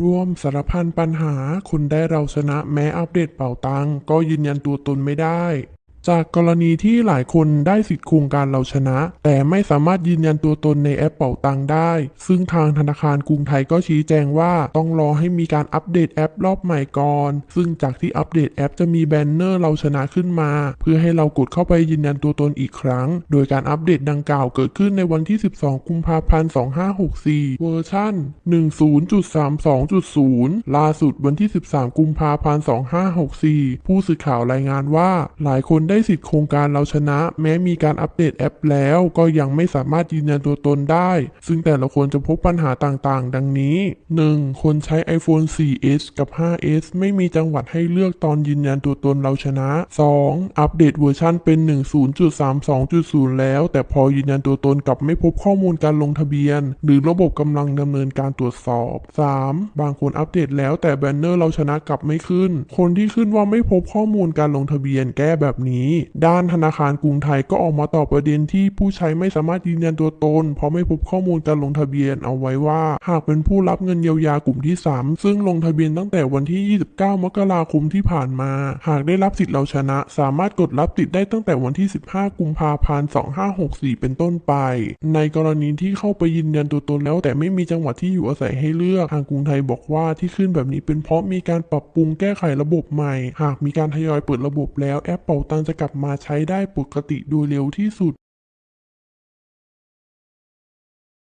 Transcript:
รวมสารพันปัญหา คุณได้เราชนะแม้อัปเดตเป่าตังก็ยืนยันตัวตนไม่ได้ จากกรณีที่หลายคนได้สิทธิ์โครงการเราชนะ แต่ไม่สามารถยืนยันตัวตนในแอปเป่าตังได้ ซึ่งทางธนาคารกรุงไทยก็ชี้แจงว่าต้องรอให้มีการอัปเดตแอปรอบใหม่ก่อน ซึ่งจากที่อัปเดตแอปจะมีแบนเนอร์เราชนะขึ้นมา เพื่อให้เรากดเข้าไปยืนยันตัวตนอีกครั้ง โดยการอัปเดตดังกล่าวเกิดขึ้นในวันที่ 12 กุมภาพันธ์ 2564 เวอร์ชัน10.32.0 ล่าสุดวันที่ 13 กุมภาพันธ์ 2564 ผู้สื่อข่าวรายงานว่าหลายคนได้สิทธิ์โครงการเราชนะ แม้มีการอัปเดตแอปแล้วก็ยังไม่สามารถยืนยันตัวตนได้ ซึ่งแต่ละคนจะพบปัญหาต่างๆ ดังนี้ 1. คนใช้ iPhone 4s กับ 5s ไม่มีจังหวัดให้เลือกตอนยืนยันตัวตนเราชนะ 2. อัปเดตเวอร์ชันเป็น 10.32.0 แล้ว แต่พอยืนยันตัวตนกลับไม่พบข้อมูลการลงทะเบียน หรือระบบกำลังดำเนินการตรวจสอบ 3. บางคนอัปเดตแล้วแต่แบนเนอร์เราชนะกลับไม่ขึ้น คนที่ขึ้นว่าไม่พบข้อมูลการลงทะเบียนแก้แบบนี้ด้านธนาคารกรุงไทยก็ออกมาตอบประเด็นที่ผู้ใช้ไม่สามารถยืนยันตัวตน เพราะไม่พบข้อมูลการลงทะเบียนเอาไว้ว่า หากเป็นผู้รับเงินเยียวยากลุ่มที่ 3 ซึ่งลงทะเบียนตั้งแต่วันที่ 29 มกราคมที่ผ่านมา หากได้รับสิทธิ์เราชนะ สามารถกดรับสิทธิ์ได้ตั้งแต่วันที่ 15 กุมภาพันธ์ 2564 เป็นต้นไป ในกรณีที่เข้าไปยืนยันตัวตนแล้ว แต่ไม่มีจังหวัดที่อยู่อาศัยให้เลือกทางกรุงไทยบอกว่าที่ขึ้นแบบนี้เป็นเพราะมีการปรับปรุงแก้ไขระบบใหม่ หากมีการทยอยเปิดระบบแล้วแอปเป่าตังจะกลับมาใช้ได้ปกติโดยเร็วที่สุด